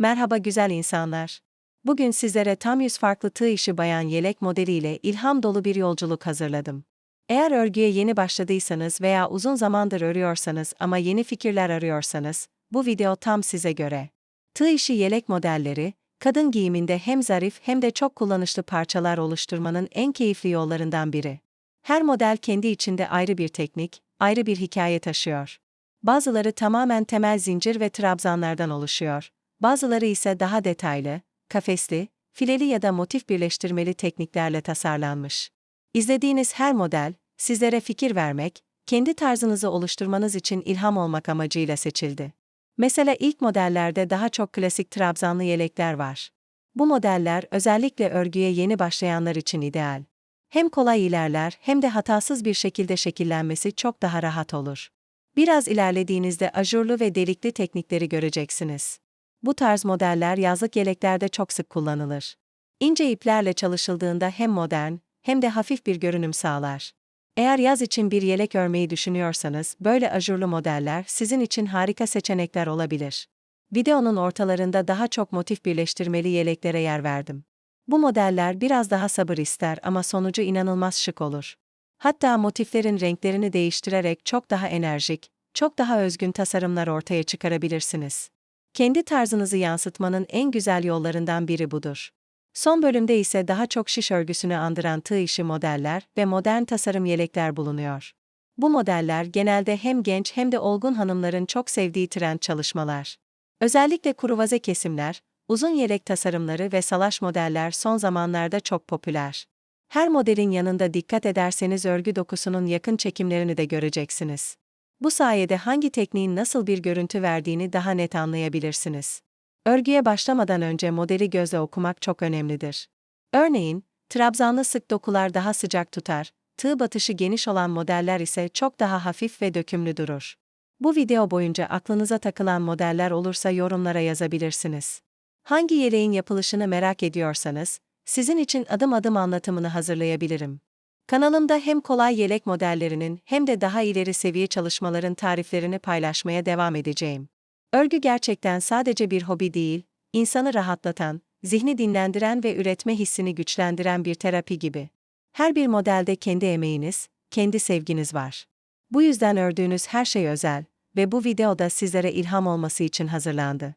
Merhaba güzel insanlar. Bugün sizlere tam yüz farklı tığ işi bayan yelek modeliyle ilham dolu bir yolculuk hazırladım. Eğer örgüye yeni başladıysanız veya uzun zamandır örüyorsanız ama yeni fikirler arıyorsanız, bu video tam size göre. Tığ işi yelek modelleri, kadın giyiminde hem zarif hem de çok kullanışlı parçalar oluşturmanın en keyifli yollarından biri. Her model kendi içinde ayrı bir teknik, ayrı bir hikaye taşıyor. Bazıları tamamen temel zincir ve trabzanlardan oluşuyor. Bazıları ise daha detaylı, kafesli, fileli ya da motif birleştirmeli tekniklerle tasarlanmış. İzlediğiniz her model, sizlere fikir vermek, kendi tarzınızı oluşturmanız için ilham olmak amacıyla seçildi. Mesela ilk modellerde daha çok klasik trabzanlı yelekler var. Bu modeller özellikle örgüye yeni başlayanlar için ideal. Hem kolay ilerler hem de hatasız bir şekilde şekillenmesi çok daha rahat olur. Biraz ilerlediğinizde ajurlu ve delikli teknikleri göreceksiniz. Bu tarz modeller yazlık yeleklerde çok sık kullanılır. İnce iplerle çalışıldığında hem modern hem de hafif bir görünüm sağlar. Eğer yaz için bir yelek örmeyi düşünüyorsanız, böyle ajurlu modeller sizin için harika seçenekler olabilir. Videonun ortalarında daha çok motif birleştirmeli yeleklere yer verdim. Bu modeller biraz daha sabır ister ama sonucu inanılmaz şık olur. Hatta motiflerin renklerini değiştirerek çok daha enerjik, çok daha özgün tasarımlar ortaya çıkarabilirsiniz. Kendi tarzınızı yansıtmanın en güzel yollarından biri budur. Son bölümde ise daha çok şiş örgüsünü andıran tığ işi modeller ve modern tasarım yelekler bulunuyor. Bu modeller genelde hem genç hem de olgun hanımların çok sevdiği trend çalışmalar. Özellikle kuruvaze kesimler, uzun yelek tasarımları ve salaş modeller son zamanlarda çok popüler. Her modelin yanında dikkat ederseniz örgü dokusunun yakın çekimlerini de göreceksiniz. Bu sayede hangi tekniğin nasıl bir görüntü verdiğini daha net anlayabilirsiniz. Örgüye başlamadan önce modeli gözle okumak çok önemlidir. Örneğin, trabzanlı sık dokular daha sıcak tutar, tığ batışı geniş olan modeller ise çok daha hafif ve dökümlü durur. Bu video boyunca aklınıza takılan modeller olursa yorumlara yazabilirsiniz. Hangi yeleğin yapılışını merak ediyorsanız, sizin için adım adım anlatımını hazırlayabilirim. Kanalımda hem kolay yelek modellerinin hem de daha ileri seviye çalışmaların tariflerini paylaşmaya devam edeceğim. Örgü gerçekten sadece bir hobi değil, insanı rahatlatan, zihni dinlendiren ve üretme hissini güçlendiren bir terapi gibi. Her bir modelde kendi emeğiniz, kendi sevginiz var. Bu yüzden ördüğünüz her şey özel ve bu videoda sizlere ilham olması için hazırlandı.